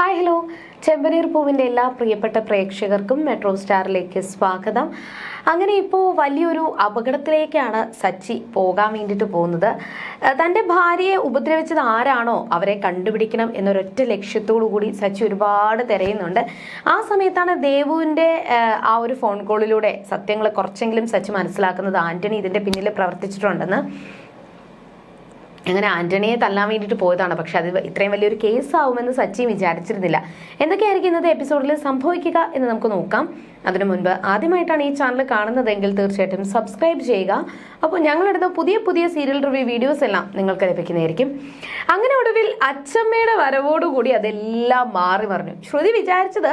Hi hello ചെമ്പനീർ പൂവിന്റെ എല്ലാ പ്രിയപ്പെട്ട പ്രേക്ഷകർക്കും മെട്രോ സ്റ്റാറിലേക്ക് സ്വാഗതം. അങ്ങനെ ഇപ്പോൾ വലിയൊരു അപകടത്തിലേക്കാണ് സച്ചി പോകാൻ വേണ്ടിയിട്ട് പോകുന്നത്. തന്റെ ഭാര്യയെ ഉപദ്രവിച്ചത് ആരാണോ അവരെ കണ്ടുപിടിക്കണം എന്നൊരൊറ്റ ലക്ഷ്യത്തോടു കൂടി സച്ചി ഒരുപാട് തിരയുന്നുണ്ട്. ആ സമയത്താണ് ദേവുവിന്റെ ആ ഒരു ഫോൺ കോളിലൂടെ സത്യങ്ങൾ കുറച്ചെങ്കിലും സച്ചി മനസ്സിലാക്കുന്നത് ആന്റണി ഇതിന്റെ പിന്നിൽ പ്രവർത്തിച്ചിട്ടുണ്ടെന്ന്. അങ്ങനെ ആന്റണിയെ തല്ലാൻ വേണ്ടിയിട്ട് പോയതാണ്. പക്ഷെ അത് ഇത്രയും വലിയൊരു കേസ് ആവുമെന്ന് സച്ചി വിചാരിച്ചിരുന്നില്ല. എന്തൊക്കെയായിരിക്കും ഇന്നത്തെ എപ്പിസോഡിൽ സംഭവിക്കുക എന്ന് നമുക്ക് നോക്കാം. അതിനു മുൻപ് ആദ്യമായിട്ടാണ് ഈ ചാനൽ കാണുന്നതെങ്കിൽ തീർച്ചയായിട്ടും സബ്സ്ക്രൈബ് ചെയ്യുക. അപ്പോൾ ഞങ്ങളെടുത്ത പുതിയ പുതിയ സീരിയൽ റിവ്യൂ വീഡിയോസ് എല്ലാം നിങ്ങൾക്ക് ലഭിക്കുന്നതായിരിക്കും. അങ്ങനെ ഒടുവിൽ അച്ചമ്മയുടെ വരവോടുകൂടി അതെല്ലാം മാറി മറിഞ്ഞു. ശ്രുതി വിചാരിച്ചത്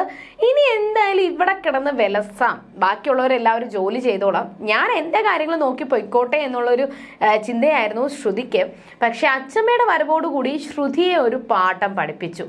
ഇനി എന്തായാലും ഇവിടെ കിടന്ന് വിലസാം. ബാക്കിയുള്ളവരെല്ലാവരും ജോലി ചെയ്തോളാം. ഞാൻ എന്റെ കാര്യങ്ങൾ നോക്കി പൊയ്ക്കോട്ടെ എന്നുള്ളൊരു ചിന്തയായിരുന്നു ശ്രുതിക്ക്. പക്ഷെ അച്ചമ്മയുടെ വരവോടുകൂടി ശ്രുതിയെ ഒരു പാഠം പഠിപ്പിച്ചു.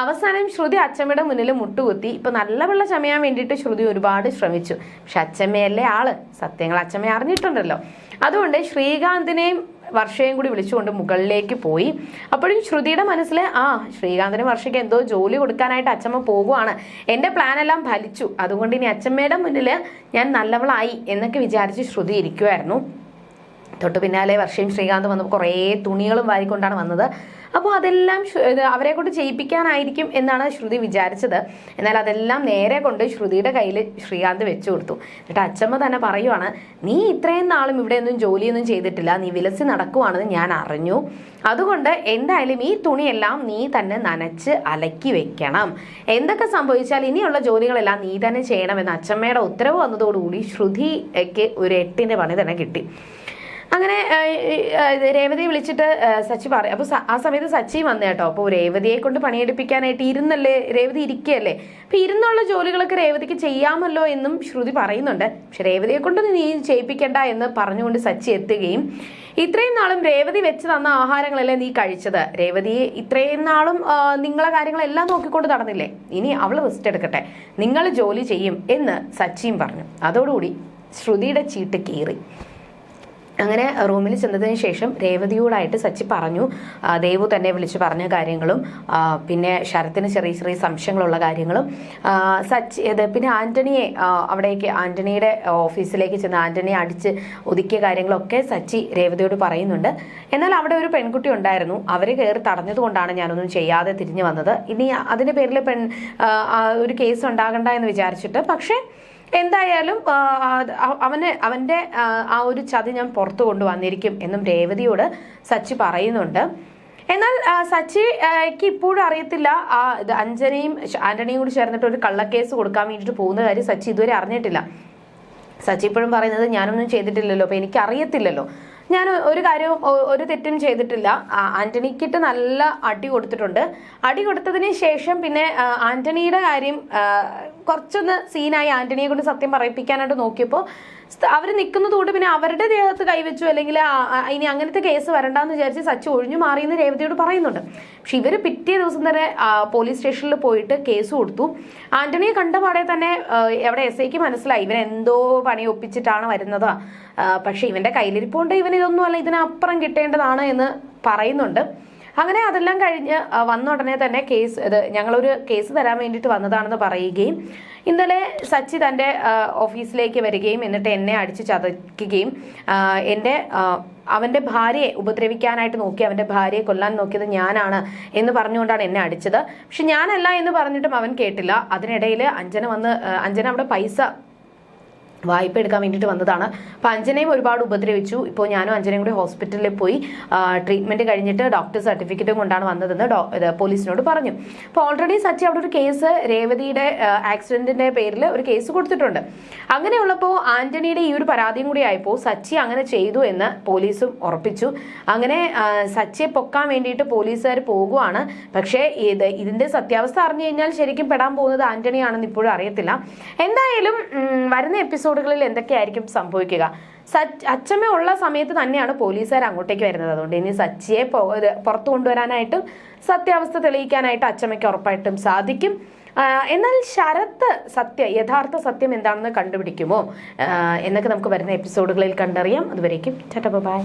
അവസാനം ശ്രുതി അച്ചമ്മയുടെ മുന്നിൽ മുട്ടുകുത്തി ഇപ്പൊ നല്ല വെള്ളം ചമയാൻ വേണ്ടിയിട്ട് ശ്രുതി ഒരുപാട് ശ്രമിച്ചു. പക്ഷെ അച്ചമ്മയല്ലേ ആൾ? സത്യങ്ങൾ അച്ചമ്മ അറിഞ്ഞിട്ടുണ്ടല്ലോ. അതുകൊണ്ട് ശ്രീകാന്തിനെയും വർഷയും കൂടി വിളിച്ചുകൊണ്ട് മുകളിലേക്ക് പോയി. അപ്പോഴും ശ്രുതിയുടെ മനസ്സിൽ ആ ശ്രീകാന്തിന് വർഷയ്ക്ക് എന്തോ ജോലി കൊടുക്കാനായിട്ട് അച്ചമ്മ പോകുവാണ്. എന്റെ പ്ലാൻ എല്ലാം ഫലിച്ചു. അതുകൊണ്ട് ഇനി അച്ചമ്മയുടെ മുന്നിൽ ഞാൻ നല്ലവളായി എന്നൊക്കെ വിചാരിച്ച് ശ്രുതി ഇരിക്കുമായിരുന്നു തൊട്ട് പിന്നാലെ വർഷയും ശ്രീകാന്ത് വന്നപ്പോൾ കുറേ തുണികളും വാരിക്കൊണ്ടാണ് വന്നത്. അപ്പോൾ അതെല്ലാം അവരെ കൊണ്ട് ചെയ്യിപ്പിക്കാനായിരിക്കും എന്നാണ് ശ്രുതി വിചാരിച്ചത്. എന്നാൽ അതെല്ലാം നേരെ കൊണ്ട് ശ്രുതിയുടെ കയ്യിൽ ശ്രീകാന്ത് വെച്ചു കൊടുത്തു. എന്നിട്ട് അച്ഛമ്മ തന്നെ പറയുവാണ് നീ ഇത്രയും നാളും ഇവിടെ ഒന്നും ജോലിയൊന്നും ചെയ്തിട്ടില്ല. നീ വിലസി നടക്കുവാണെന്ന് ഞാൻ അറിഞ്ഞു. അതുകൊണ്ട് എന്തായാലും ഈ തുണിയെല്ലാം നീ തന്നെ നനച്ച് അലക്കി വെക്കണം. എന്തൊക്കെ സംഭവിച്ചാൽ ഇനിയുള്ള ജോലികളെല്ലാം നീ തന്നെ ചെയ്യണമെന്ന് അച്ഛമ്മയുടെ ഉത്തരവ് വന്നതോടുകൂടി ശ്രുതിക്ക് ഒരു എട്ടിന്റെ പണി തന്നെ കിട്ടി. അങ്ങനെ രേവതിയെ വിളിച്ചിട്ട് സച്ചി പറയും അപ്പോൾ ആ സമയത്ത് സച്ചി വന്നേ കേട്ടോ. അപ്പോൾ രേവതിയെ കൊണ്ട് പണിയെടുപ്പിക്കാനായിട്ട് ഇരുന്നല്ലേ? രേവതി ഇരിക്കുകയല്ലേ അപ്പോൾ ഇരുന്നുള്ള ജോലികളൊക്കെ രേവതിക്ക് ചെയ്യാമല്ലോ എന്നും ശ്രുതി പറയുന്നുണ്ട്. പക്ഷെ രേവതിയെ കൊണ്ട് നീ ചെയ്യിപ്പിക്കണ്ട എന്ന് പറഞ്ഞുകൊണ്ട് സച്ചി എത്തുകയും ഇത്രയും നാളും രേവതി വെച്ച് തന്ന ആഹാരങ്ങളല്ലേ നീ കഴിച്ചത്? രേവതി ഇത്രയും നാളും നിങ്ങളെ കാര്യങ്ങളെല്ലാം നോക്കിക്കൊണ്ട് നടന്നില്ലേ? ഇനി അവൾ റെസ്റ്റ് എടുക്കട്ടെ. നിങ്ങൾ ജോലി ചെയ്യും എന്ന് സച്ചിയും പറഞ്ഞു. അതോടുകൂടി ശ്രുതിയുടെ ചീട്ട് കീറി. അങ്ങനെ റൂമിൽ ചെന്നതിന് ശേഷം രേവതിയോടായിട്ട് സച്ചി പറഞ്ഞു. ദേവു തന്നെ വിളിച്ച് പറഞ്ഞ കാര്യങ്ങളും പിന്നെ ശരത്തിന് ചെറിയ ചെറിയ സംശയങ്ങളുള്ള കാര്യങ്ങളും. സച്ചി ഇത് പിന്നെ ആന്റണിയെ അവിടേക്ക് ആന്റണിയുടെ ഓഫീസിലേക്ക് ചെന്ന് ആന്റണിയെ അടിച്ച് ഒതുക്കിയ കാര്യങ്ങളൊക്കെ സച്ചി രേവതിയോട് പറയുന്നുണ്ട്. എന്നാൽ അവിടെ ഒരു പെൺകുട്ടി ഉണ്ടായിരുന്നു. അവർ കയറി തടഞ്ഞതുകൊണ്ടാണ് ഞാനൊന്നും ചെയ്യാതെ തിരിഞ്ഞു വന്നത്. ഇനി അതിന്റെ പേരിൽ പെൺ ഒരു കേസ് ഉണ്ടാകണ്ട എന്ന് വിചാരിച്ചിട്ട്. പക്ഷേ എന്തായാലും അവനെ അവന്റെ ആ, ഒരു ചതി ഞാൻ പുറത്തു കൊണ്ടുവന്നിരിക്കും എന്നും രേവതിയോട് സച്ചി പറയുന്നുണ്ട്. എന്നാൽ സച്ചിക്ക് ഇപ്പോഴും അറിയത്തില്ല. ആ ഇത് അഞ്ജനയും ആന്റണിയും കൂടി ചേർന്നിട്ട് ഒരു കള്ളക്കേസ് കൊടുക്കാൻ വേണ്ടിയിട്ട് പോകുന്ന കാര്യം സച്ചി ഇതുവരെ അറിഞ്ഞിട്ടില്ല. സച്ചി ഇപ്പോഴും പറയുന്നത് ഞാനൊന്നും ചെയ്തിട്ടില്ലല്ലോ അപ്പൊ എനിക്ക് അറിയത്തില്ലല്ലോ. ഞാൻ ഒരു കാര്യവും ഒരു തെറ്റും ചെയ്തിട്ടില്ല. ആന്റണിക്കിട്ട് നല്ല അടി കൊടുത്തിട്ടുണ്ട്. അടി കൊടുത്തതിന് ശേഷം പിന്നെ ആന്റണിയുടെ കാര്യം കുറച്ചൊന്ന് സീനായി ആന്റണിയെ കൊണ്ട് സത്യം പറയിപ്പിക്കാനായിട്ട് നോക്കിയപ്പോൾ അവർ നിൽക്കുന്നതുകൊണ്ട് പിന്നെ അവരുടെ ദേഹത്ത് കൈവച്ചു അല്ലെങ്കിൽ ഇനി അങ്ങനത്തെ കേസ് വരണ്ടെന്ന് വിചാരിച്ച് സച്ചി ഒഴിഞ്ഞു മാറിയെന്ന് രേവതിയോട് പറയുന്നുണ്ട്. പക്ഷെ ഇവർ പിറ്റേ ദിവസം തന്നെ പോലീസ് സ്റ്റേഷനിൽ പോയിട്ട് കേസ് കൊടുത്തു. ആന്റണിയെ കണ്ട പാടെ തന്നെ എവിടെ എസ് ഐക്ക് മനസ്സിലായി ഇവൻ എന്തോ പണി ഒപ്പിച്ചിട്ടാണ് വരുന്നത്. പക്ഷെ ഇവന്റെ കയ്യിലിരിപ്പുണ്ട് ഇവൻ ഇതൊന്നും അല്ല ഇതിനപ്പുറം കിട്ടേണ്ടതാണ് എന്ന് പറയുന്നുണ്ട്. അങ്ങനെ അതെല്ലാം കഴിഞ്ഞ് വന്ന ഉടനെ തന്നെ കേസ് ഇത് ഞങ്ങളൊരു കേസ് തരാൻ വേണ്ടിയിട്ട് വന്നതാണെന്ന് പറയുകയും ഇന്നലെ സച്ചി തന്റെ ഓഫീസിലേക്ക് വരികയും എന്നിട്ട് എന്നെ അടിച്ച് ചതയ്ക്കുകയും എന്റെ അവന്റെ ഭാര്യയെ ഉപദ്രവിക്കാനായിട്ട് നോക്കി അവന്റെ ഭാര്യയെ കൊല്ലാൻ നോക്കിയത് ഞാനാണ് എന്ന് പറഞ്ഞുകൊണ്ടാണ് എന്നെ അടിച്ചത്. പക്ഷെ ഞാനല്ല എന്ന് പറഞ്ഞിട്ടും അവൻ കേട്ടില്ല. അതിനിടയിൽ അഞ്ജന വന്ന് അഞ്ജന അവിടെ പൈസ വായ്പ എടുക്കാൻ വേണ്ടിയിട്ട് വന്നതാണ്. അപ്പോൾ അഞ്ജനയും ഒരുപാട് ഉപദ്രവിച്ചു. ഇപ്പോൾ ഞാനും അഞ്ജനയും കൂടി ഹോസ്പിറ്റലിൽ പോയി ട്രീറ്റ്മെന്റ് കഴിഞ്ഞിട്ട് ഡോക്ടർ സർട്ടിഫിക്കറ്റും കൊണ്ടാണ് വന്നതെന്ന് പോലീസിനോട് പറഞ്ഞു. അപ്പോൾ ഓൾറെഡി സച്ചി അവിടെ ഒരു കേസ് രേവതിയുടെ ആക്സിഡന്റിന്റെ പേരിൽ ഒരു കേസ് കൊടുത്തിട്ടുണ്ട്. അങ്ങനെയുള്ളപ്പോൾ ആന്റണിയുടെ ഈ ഒരു പരാതിയും കൂടി ആയപ്പോൾ സച്ചി അങ്ങനെ ചെയ്തു എന്ന് പോലീസും ഉറപ്പിച്ചു. അങ്ങനെ സച്ചിയെ പൊക്കാൻ വേണ്ടിയിട്ട് പോലീസുകാർ പോകുവാണ്. പക്ഷേ ഇത് ഇതിന്റെ സത്യാവസ്ഥ അറിഞ്ഞു കഴിഞ്ഞാൽ ശരിക്കും പെടാൻ പോകുന്നത് ആന്റണിയാണെന്ന് ഇപ്പോഴും അറിയത്തില്ല. എന്തായാലും വരുന്ന വരുന്ന എപ്പിസോഡുകളിൽ എന്തൊക്കെയായിരിക്കും സംഭവിക്കുക? സച്ച് അച്ചമ്മ ഉള്ള സമയത്ത് തന്നെയാണ് പോലീസുകാർ അങ്ങോട്ടേക്ക് വരുന്നത്. അതുകൊണ്ട് ഇനി സച്ചിയെ പുറത്തു കൊണ്ടുവരാനായിട്ടും സത്യാവസ്ഥ തെളിയിക്കാനായിട്ട് അച്ചമ്മയ്ക്ക് ഉറപ്പായിട്ടും സാധിക്കും. എന്നാൽ ശരത്ത് സത്യ യഥാർത്ഥ സത്യം എന്താണെന്ന് കണ്ടുപിടിക്കുമോ? എന്നൊക്കെ നമുക്ക് വരുന്ന എപ്പിസോഡുകളിൽ കണ്ടറിയാം. അതുവരേക്കും ചട്ട ബൈ